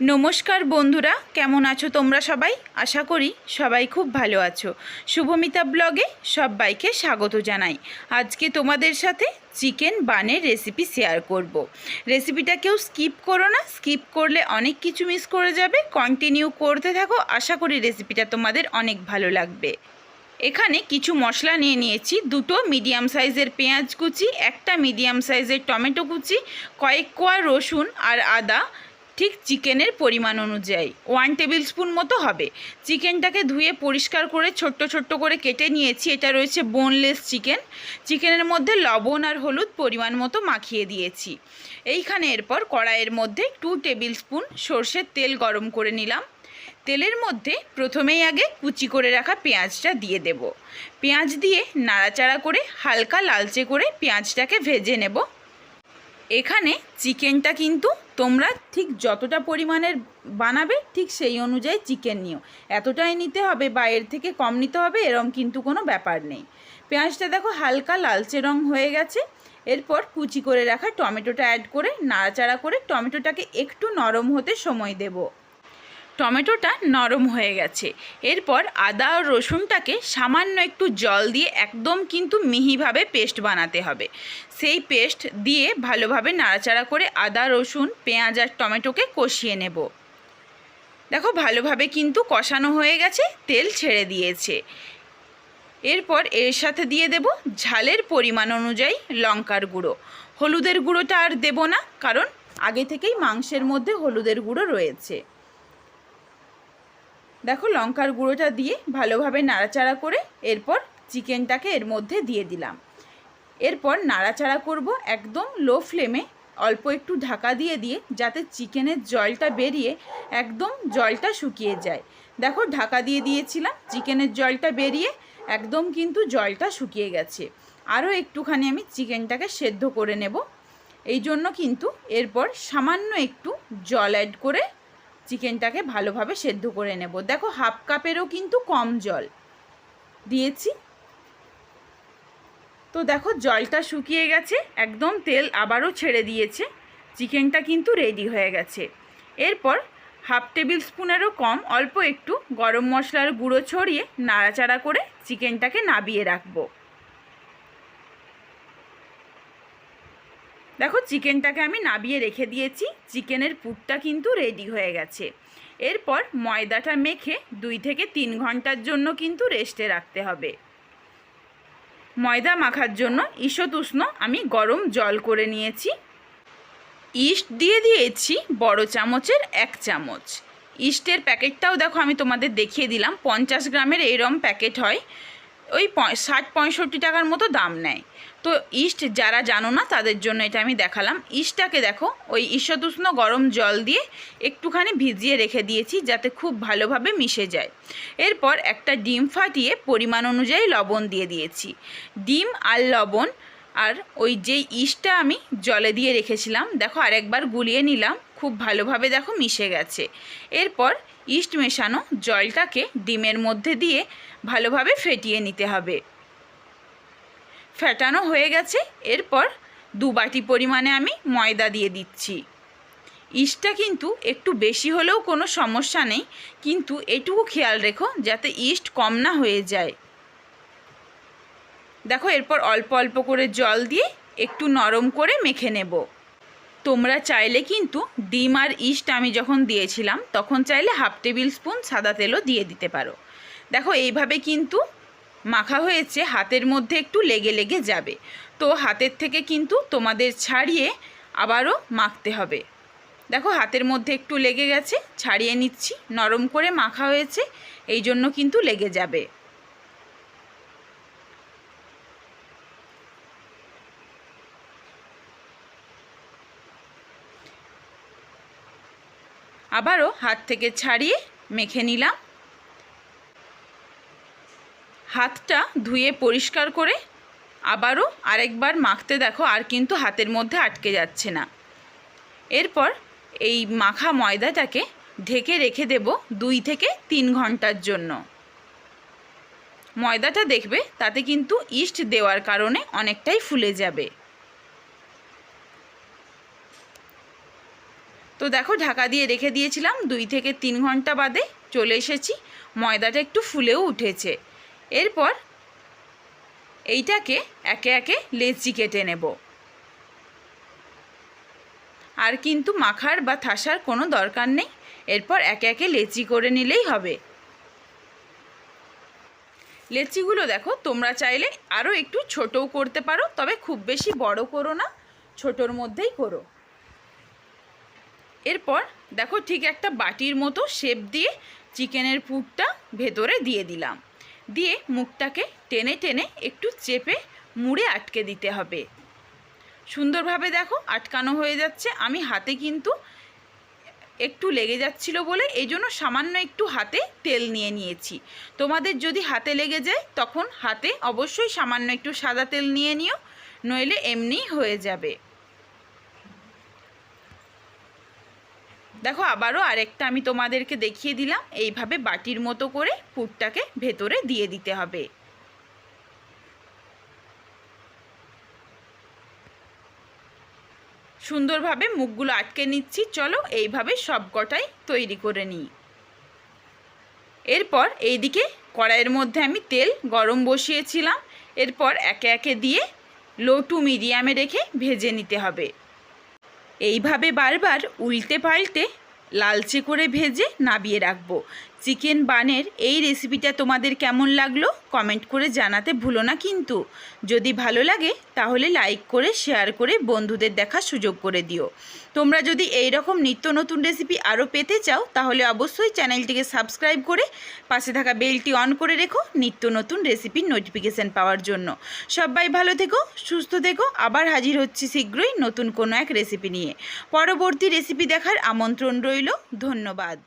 নমস্কার বন্ধুরা, কেমন আছো তোমরা সবাই? আশা করি সবাই খুব ভালো আছো। শুভমিতা ব্লগে সবাইকে স্বাগত জানাই। আজকে তোমাদের সাথে চিকেন বানের রেসিপি শেয়ার করব। রেসিপিটা কেউ স্কিপ করো না, স্কিপ করলে অনেক কিছু মিস করে যাবে। কন্টিনিউ করতে থাকো, আশা করি রেসিপিটা তোমাদের অনেক ভালো লাগবে। এখানে কিছু মশলা নিয়ে নিয়েছি, দুটো মিডিয়াম সাইজের পেঁয়াজ কুচি, একটা মিডিয়াম সাইজের টমেটো কুচি, কয়েক কোয়া রসুন আর আদা ঠিক চিকেনের পরিমাণ অনুযায়ী। ওয়ান টেবিল স্পুন মতো হবে। চিকেনটাকে ধুয়ে পরিষ্কার করে ছোট্ট ছোট্ট করে কেটে নিয়েছি। এটা রয়েছে বোনলেস চিকেন চিকেনের মধ্যে লবণ আর হলুদ পরিমাণ মতো মাখিয়ে দিয়েছি। এইখানে এরপর কড়াইয়ের মধ্যে টু টেবিল স্পুন সর্ষের তেল গরম করে নিলাম। তেলের মধ্যে প্রথমেই আগে কুচি করে রাখা পেঁয়াজটা দিয়ে দেব। পেঁয়াজ দিয়ে নাড়াচাড়া করে হালকা লালচে করে পেঁয়াজটাকে ভেজে নেব। এখানে চিকেনটা কিন্তু তোমরা ঠিক যতটা পরিমাণের বানাবে, ঠিক সেই অনুযায়ী চিকেন নিও। এতটাই নিতে হবে বা এর থেকে কম নিতে হবে, এরম কিন্তু কোনো ব্যাপার নেই। পেঁয়াজটা দেখো হালকা লালচে রং হয়ে গেছে। এরপর কুচি করে রাখা টমেটোটা অ্যাড করে, নাড়াচাড়া করে টমেটোটাকে একটু নরম হতে সময় দেবো। টমেটোটা নরম হয়ে গেছে। এরপর আদা আর রসুনটাকে সামান্য একটু জল দিয়ে একদম কিন্তু মিহিভাবে পেস্ট বানাতে হবে। সেই পেস্ট দিয়ে ভালোভাবে নাড়াচাড়া করে আদা, রসুন, পেঁয়াজ আর টমেটোকে কষিয়ে নেব। দেখো ভালোভাবে কিন্তু কষানো হয়ে গেছে, তেল ছেড়ে দিয়েছে। এরপর এর সাথে দিয়ে দেব ঝালের পরিমাণ অনুযায়ী লঙ্কার গুঁড়ো। হলুদের গুঁড়োটা আর দেব না, কারণ আগে থেকেই মাংসের মধ্যে হলুদের গুঁড়ো রয়েছে। দেখো লঙ্কার গুঁড়োটা দিয়ে ভালোভাবে নাড়াচাড়া করে এরপর চিকেনটাকে এর মধ্যে দিয়ে দিলাম। এরপর নাড়াচাড়া করব একদম লো ফ্লেমে, অল্প একটু ঢাকা দিয়ে দিয়ে যাতে চিকেনের জলটা বেরিয়ে একদম জলটা শুকিয়ে যায়। দেখো ঢাকা দিয়ে দিয়েছিলাম, চিকেনের জলটা বেরিয়ে একদম কিন্তু জলটা শুকিয়ে গেছে। আরও একটুখানি আমি চিকেনটাকে সেদ্ধ করে নেব। এই জন্য কিন্তু এরপর সামান্য একটু জল অ্যাড করে চিকেনটাকে ভালোভাবে সেদ্ধ করে নেব। দেখো, হাফ কাপেরও কিন্তু কম জল। দিয়েছি। তো দেখো, জলটা শুকিয়ে গেছে, একদম তেল আবারও ছেড়ে দিয়েছে। চিকেনটা কিন্তু রেডি হয়ে গেছে। এরপর হাফ টেবিল স্পুনেরও কম, অল্প একটু গরম মশলার গুঁড়ো ছড়িয়ে নাড়াচাড়া করে চিকেনটাকে নাবিয়ে রাখব। দেখো, চিকেনটাকে আমি নাবিয়ে রেখে দিয়েছি। চিকেনের পুরটা কিন্তু রেডি হয়ে গেছে। এরপর ময়দাটা মেখে দুই থেকে তিন ঘণ্টার জন্য কিন্তু রেস্টে রাখতে হবে। ময়দা মাখার জন্য ঈষৎ উষ্ণ আমি গরম জল করে নিয়েছি। ইস্ট দিয়ে দিয়েছি বড় চামচের এক চামচ। ইস্টের প্যাকেটটাও দেখো, আমি তোমাদের দেখিয়ে দিলাম। পঞ্চাশ গ্রামের এইরম প্যাকেট হয়। ওই ষাট পঁয়ষট্টি টাকার মতো দাম নেয়। তো ইস্ট যারা জানো না, তাদের জন্য এটা আমি দেখালাম। ইস্টটাকে দেখো, ওই ঈষদুষ্ণ গরম জল দিয়ে একটুখানি ভিজিয়ে রেখে দিয়েছি, যাতে খুব ভালোভাবে মিশে যায়। এরপর একটা ডিম ফাটিয়ে পরিমাণ অনুযায়ী লবণ দিয়ে দিয়েছি। ডিম আর লবণ আর ওই যেই ইস্টটা আমি জলে দিয়ে রেখেছিলাম, দেখো আরেকবার গুলিয়ে নিলাম, খুব ভালোভাবে দেখো মিশে গেছে। এরপর ইস্ট মেশানো জলটাকে ডিমের মধ্যে দিয়ে ভালোভাবে ফেটিয়ে নিতে হবে। ফেটানো হয়ে গেছে, এরপর দু বাটি পরিমাণে আমি ময়দা দিয়ে দিচ্ছি। ইস্টটা কিন্তু একটু বেশি হলেও কোনো সমস্যা নেই, কিন্তু এটুকু খেয়াল রেখো যাতে ইস্ট কম না হয়ে যায়। দেখো, এরপর অল্প অল্প করে জল দিয়ে একটু নরম করে মেখে নেব। তোমরা চাইলে কিন্তু ডিম আর ইস্ট আমি যখন দিয়েছিলাম, তখন চাইলে হাফ টেবিল স্পুন সাদা তেলও দিয়ে দিতে পারো। দেখো, এইভাবে কিন্তু মাখা হয়েছে, হাতের মধ্যে একটু লেগে লেগে যাবে। তো হাতের থেকে কিন্তু তোমাদের ছাড়িয়ে আবারও মাখতে হবে। দেখো, হাতের মধ্যে একটু লেগে গেছে, ছাড়িয়ে নিচ্ছি, নরম করে মাখা হয়েছে, এই জন্য কিন্তু লেগে যাবে। আবারও হাত থেকে ছাড়িয়ে মেখে নিলাম। হাতটা ধুয়ে পরিষ্কার করে আবারও আরেকবার মাখতে দেখো, আর কিন্তু হাতের মধ্যে আটকে যাচ্ছে না। এরপর এই মাখা ময়দাটাকে ঢেকে রেখে দেব দুই থেকে তিন ঘণ্টার জন্য। ময়দাটা দেখবে, তাতে কিন্তু ইস্ট দেওয়ার কারণে অনেকটাই ফুলে যাবে। দেখো, ঢাকা দিয়ে রেখে দিয়েছিলাম। দুই থেকে তিন ঘণ্টা বাদে চলে এসেছি। ময়দাটা একটু ফুলেও উঠেছে। এরপর এইটাকে একে একে লেচি কেটে নেব। আর কিন্তু মাখার বা থাসার কোনো দরকার নেই। এরপর একে একে লেচি করে নিলেই হবে। লেচিগুলো দেখো, তোমরা চাইলে আরও একটু ছোটও করতে পারো, তবে খুব বেশি বড় করো না, ছোটোর মধ্যেই করো। এরপর দেখো ঠিক একটা বাটির মতো শেপ দিয়ে চিকেনের পুরটা ভেতরে দিয়ে দিলাম। দিয়ে মুখটাকে টেনে টেনে একটু চেপে মুড়ে আটকে দিতে হবে। সুন্দরভাবে দেখো আটকানো হয়ে যাচ্ছে। আমি হাতে কিন্তু একটু লেগে যাচ্ছিল বলে এই জন্য সামান্য একটু হাতে তেল নিয়ে নিয়েছি। তোমাদের যদি হাতে লেগে যায় তখন হাতে অবশ্যই সামান্য একটু সাদা তেল নিয়ে নিও, নইলে এমনিই হয়ে যাবে। দেখো, আবারও আরেকটা আমি তোমাদেরকে দেখিয়ে দিলাম। এইভাবে বাটির মতো করে পুরটাকে ভেতরে দিয়ে দিতে হবে। সুন্দরভাবে মুখগুলো আটকে নিচ্ছি। চলো, এইভাবে সব কটাই তৈরি করে নিই। এরপর এইদিকে কড়াইয়ের মধ্যে আমি তেল গরম বসিয়েছিলাম। এরপর একে একে দিয়ে লো টু মিডিয়ামে রেখে ভেজে নিতে হবে। এইভাবে বারবার উল্টে পাল্টে লালচে করে ভেজে নাবিয়ে রাখব। চিকেন বানের এই রেসিপিটা তোমাদের কেমন লাগল কমেন্ট করে জানাতে ভুলো না কিন্তু। যদি ভালো লাগে, তাহলে লাইক করে শেয়ার করে বন্ধুদের দেখার সুযোগ করে দিও। তোমরা যদি এই রকম নিত্য নতুন রেসিপি আরও পেতে চাও, তাহলে অবশ্যই চ্যানেলটিকে সাবস্ক্রাইব করে পাশে থাকা বেলটি অন করে রেখো নিত্য নতুন রেসিপির নোটিফিকেশান পাওয়ার জন্য। সবাই ভালো থেকো, সুস্থ থেকো, আবার হাজির হচ্ছি শীঘ্রই নতুন কোনো এক রেসিপি নিয়ে। পরবর্তী রেসিপি দেখার আমন্ত্রণ রইল, ধন্যবাদ।